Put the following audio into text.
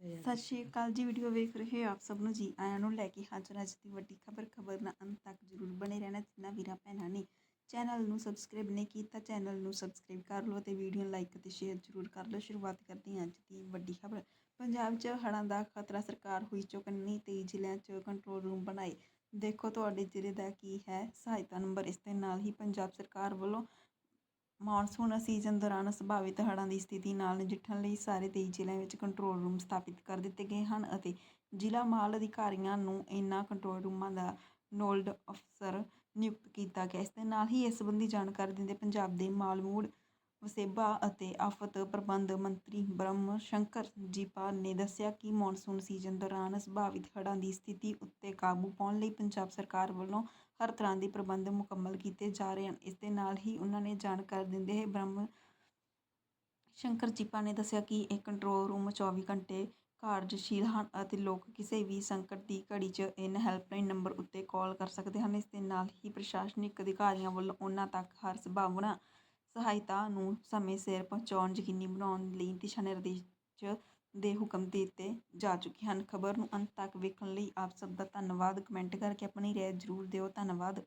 ਸਤਿ ਸ਼੍ਰੀ ਅਕਾਲ ਜੀ ਵੀਡੀਓ ਵੇਖ ਰਹੇ ਹੋ ਆਪ ਸਭ ਨੂੰ ਜੀ। ਆਇਆਂ ਨੂੰ ਲੈ ਕੇ ਹਾਜ਼ਰ ਅੱਜ ਦੀ ਵੱਡੀ ਖਬਰ। ਖਬਰ ਨਾਲ ਅੰਤ ਤੱਕ ਜ਼ਰੂਰ ਬਣੇ ਰਹਿਣਾ ਜਿੰਨਾ ਵੀਰਾਂ ਭੈਣਾਂ ਨੇ। ਚੈਨਲ ਨੂੰ ਸਬਸਕ੍ਰਾਈਬ ਨਹੀਂ ਕੀਤਾ, ਚੈਨਲ ਨੂੰ ਸਬਸਕ੍ਰਾਈਬ ਕਰ ਲਓ ਤੇ ਵੀਡੀਓ ਨੂੰ ਲਾਈਕ ਅਤੇ ਸ਼ੇਅਰ ਜ਼ਰੂਰ ਕਰ ਲਓ। ਸ਼ੁਰੂਆਤ ਕਰਦੇ ਹਾਂ ਅੱਜ ਦੀ ਵੱਡੀ ਖਬਰ। ਪੰਜਾਬ 'ਚ ਹੜ੍ਹਾਂ ਦਾ ਖਤਰਾ ਸਰਕਾਰ ਹੋਈ ਚੁਕੰਨੀ 23 ਜ਼ਿਲ੍ਹਿਆਂ 'ਚ ਕੰਟਰੋਲ ਰੂਮ ਬਣਾਏ। ਦੇਖੋ ਤੁਹਾਡੇ ਜ਼ਿਲ੍ਹੇ ਦਾ ਕੀ ਹੈ? ਸਹਾਇਤਾ ਨੰਬਰ ਇਸ ਦੇ ਨਾਲ ਹੀ ਪੰਜਾਬ ਸਰਕਾਰ ਵੱਲੋਂ ਮਾਨਸੂਨ ਸੀਜ਼ਨ ਦੌਰਾਨ ਸੰਭਾਵਿਤ ਹੜ੍ਹਾਂ ਦੀ ਸਥਿਤੀ ਨਾਲ ਨਜਿੱਠਣ ਲਈ ਸਾਰੇ ਤੇਈ ਜ਼ਿਲ੍ਹਿਆਂ ਵਿੱਚ ਕੰਟਰੋਲ ਰੂਮ ਸਥਾਪਿਤ ਕਰ ਦਿੱਤੇ ਗਏ ਹਨ ਅਤੇ ਜ਼ਿਲ੍ਹਾ ਮਾਲ ਅਧਿਕਾਰੀਆਂ ਨੂੰ ਇਨ੍ਹਾਂ ਕੰਟਰੋਲ ਰੂਮਾਂ ਦਾ ਨੋਡਲ ਅਫਸਰ ਨਿਯੁਕਤ ਕੀਤਾ ਗਿਆ। ਇਸ ਦੇ ਨਾਲ ਹੀ ਇਸ ਸੰਬੰਧੀ ਜਾਣਕਾਰੀ ਦਿੰਦੇ ਪੰਜਾਬ ਦੇ ਮਾਲ ਮਾਲਮੂੜ ਵਸੇਬਾ ਅਤੇ ਆਫਤ ਪ੍ਰਬੰਧ ਮੰਤਰੀ ਬ੍ਰਹਮ ਸ਼ੰਕਰ ਜੀਪਾ ਨੇ ਦੱਸਿਆ ਕਿ ਮੌਨਸੂਨ ਸੀਜ਼ਨ ਦੌਰਾਨ ਸੰਭਾਵਿਤ ਹੜ੍ਹਾਂ ਦੀ ਸਥਿਤੀ ਉੱਤੇ ਕਾਬੂ ਪਾਉਣ ਲਈ ਪੰਜਾਬ ਸਰਕਾਰ ਵੱਲੋਂ ਹਰ ਤਰ੍ਹਾਂ ਦੇ ਪ੍ਰਬੰਧ ਮੁਕੰਮਲ ਕੀਤੇ ਜਾ ਰਹੇ ਹਨ। ਇਸ ਦੇ ਨਾਲ ਹੀ ਉਹਨਾਂ ਨੇ ਜਾਣਕਾਰੀ ਦਿੰਦੇ ਹੋਏ ਬ੍ਰਹਮ ਸ਼ੰਕਰ ਜੀਪਾ ਨੇ ਦੱਸਿਆ ਕਿ ਇਹ ਕੰਟਰੋਲ ਰੂਮ 24 ਘੰਟੇ ਕਾਰਜਸ਼ੀਲ ਹਨ ਅਤੇ ਲੋਕ ਕਿਸੇ ਵੀ ਸੰਕਟ ਦੀ ਘੜੀ 'ਚ ਇਹਨਾਂ ਹੈਲਪਲਾਈਨ ਨੰਬਰ ਉੱਤੇ ਕਾਲ ਕਰ ਸਕਦੇ ਹਨ। ਇਸ ਦੇ ਨਾਲ ਹੀ ਪ੍ਰਸ਼ਾਸਨਿਕ ਅਧਿਕਾਰੀਆਂ ਵੱਲੋਂ ਉਹਨਾਂ ਤੱਕ ਹਰ ਸੰਭਾਵਨਾ ਸਹਾਇਤਾ ਨੂੰ ਸਮੇਂ ਸਿਰ ਪਹੁੰਚਾਉਣ ਯਕੀਨੀ ਬਣਾਉਣ ਲਈ ਦਿਸ਼ਾ ਨਿਰਦੇਸ਼ ਦੇ ਹੁਕਮ ਦਿੱਤੇ ਜਾ ਚੁੱਕੇ ਹਨ। ਖਬਰ ਨੂੰ ਅੰਤ ਤੱਕ ਵੇਖਣ ਲਈ ਆਪ ਸਭ ਦਾ ਧੰਨਵਾਦ। ਕਮੈਂਟ ਕਰਕੇ ਆਪਣੀ ਰਾਏ ਜ਼ਰੂਰ ਦਿਓ। ਧੰਨਵਾਦ।